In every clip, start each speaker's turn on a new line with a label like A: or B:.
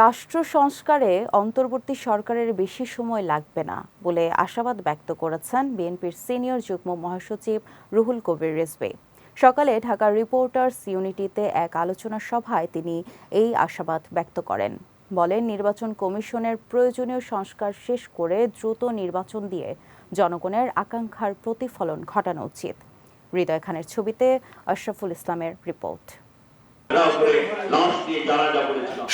A: রাষ্ট্র সংস্কারে অন্তর্বর্তী সরকারের বেশি সময় লাগবে না বলে আশাবাদ ব্যক্ত করেছেন বিএনপির সিনিয়র যুগ্ম মহাসচিব রুহুল কবির রেজবে সকালে ঢাকা রিপোর্টার্স ইউনিটিতে এক আলোচনা সভায় তিনি এই আশাবাদ ব্যক্ত করেন বলেন নির্বাচন কমিশনের প্রয়োজনীয় সংস্কার শেষ করে দ্রুত নির্বাচন দিয়ে জনগণের আকাঙ্ক্ষার প্রতিফলন ঘটানো উচিত হৃদয় খানের ছবিতে আশরাফুল ইসলামের রিপোর্ট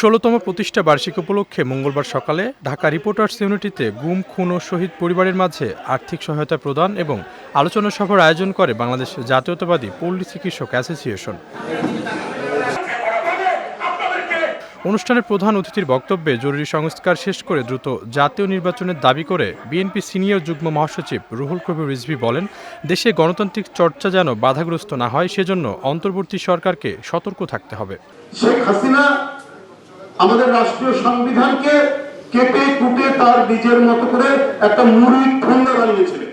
B: ষোলতম প্রতিষ্ঠা বার্ষিক উপলক্ষে মঙ্গলবার সকালে ঢাকা রিপোর্টার্স ইউনিটিতে গুম খুন ও শহীদ পরিবারের মাঝে আর্থিক সহায়তা প্রদান এবং আলোচনা সভার আয়োজন করে বাংলাদেশ জাতীয়তাবাদী পল্লী চিকিৎসক অ্যাসোসিয়েশন অনুষ্ঠানের প্রধান অতিথির বক্তব্যে জরুরি সংস্কার শেষ করে দ্রুত জাতীয় নির্বাচনের দাবি করে বিএনপি সিনিয়র যুগ্ম মহাসচিব রুহুল কবির রিজভি বলেন দেশে গণতান্ত্রিক চর্চা যেন বাধাগ্রস্ত না হয় সেজন্য অন্তর্বর্তী সরকারকে সতর্ক থাকতে হবে
C: শেখ হাসিনা আমাদের রাষ্ট্রীয় সংবিধানকে কেটে কুটে তার নিজের মতো করে একটা মুড়ি ঠোঙ্গা বানিয়েছিলেন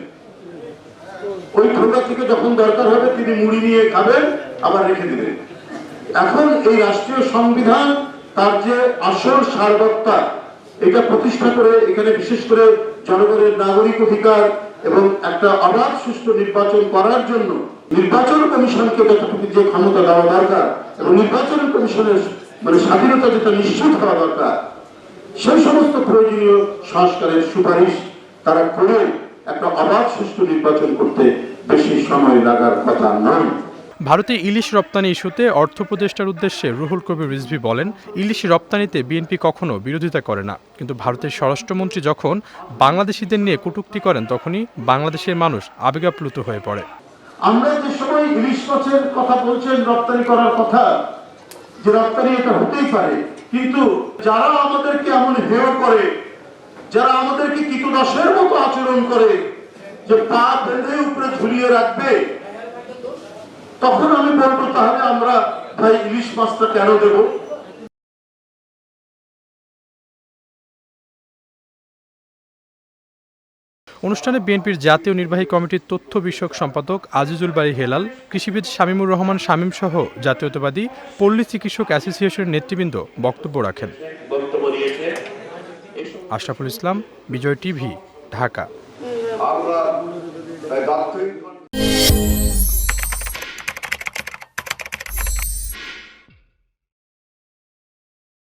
C: ওই ঠোঙ্গা থেকে যখন দরকার হবে তিনি মুড়ি নিয়ে খাবেন আবার রেখে দেবেন এখন এই রাষ্ট্রীয় সংবিধান তার যে আসল সার্বত্তা এটা প্রতিষ্ঠা করে এখানে বিশেষ করে জনগণের নাগরিক অধিকার এবং একটা অবাধ সুষ্ঠু নির্বাচন করার জন্য নির্বাচন কমিশনকে যতটুকু যে ক্ষমতা দেওয়া দরকার এবং নির্বাচন কমিশনের মানে স্বাধীনতা যেটা নিশ্চিত হওয়া দরকার সেই সমস্ত প্রয়োজনীয় সংস্কারের সুপারিশ তারা করে একটা অবাধ সুষ্ঠু নির্বাচন করতে বেশি সময় লাগার কথা নয়
B: ভারতে ইলিশ রপ্তানি ইস্যুতে অর্থ প্রদেষ্টার উদ্দেশ্যে রুহুল কবির রিজভি বলেন ইলিশ রপ্তানিতে বিএনপি কখনো বিরোধিতা করে না কিন্তু ভারতের স্বরাষ্ট্রমন্ত্রী যখন বাংলাদেশিদের নিয়ে কটুক্তি করেন তখনই বাংলাদেশের মানুষ আবেগাপ্লুত হয়ে পড়ে
C: আমরা যে সময় ইলিশ মাছের কথা বলছেন রপ্তানি করার কথা যে রপ্তানি এটা হতেই পারে কিন্তু যারা আমাদেরকে এমন হেয় করে যারা আমাদেরকে কীটনাশের মতো আচরণ করে যে পা বেঁধে উপরে ঝুলিয়ে রাখবে তখন আমি বলবো তাহলে আমরা ভাই ইলিশ মাছটা কেন দেব
B: অনুষ্ঠানে বিএনপির জাতীয় নির্বাহী কমিটির তথ্য বিষয়ক সম্পাদক আজিজুল বাড়ি হেলাল কৃষিবিদ শামীমুর রহমান শামীম সহ জাতীয়তাবাদী পল্লী চিকিৎসক অ্যাসোসিয়েশনের নেতৃবৃন্দ বক্তব্য রাখেন আশরাফুল ইসলাম বিজয় টিভি ঢাকা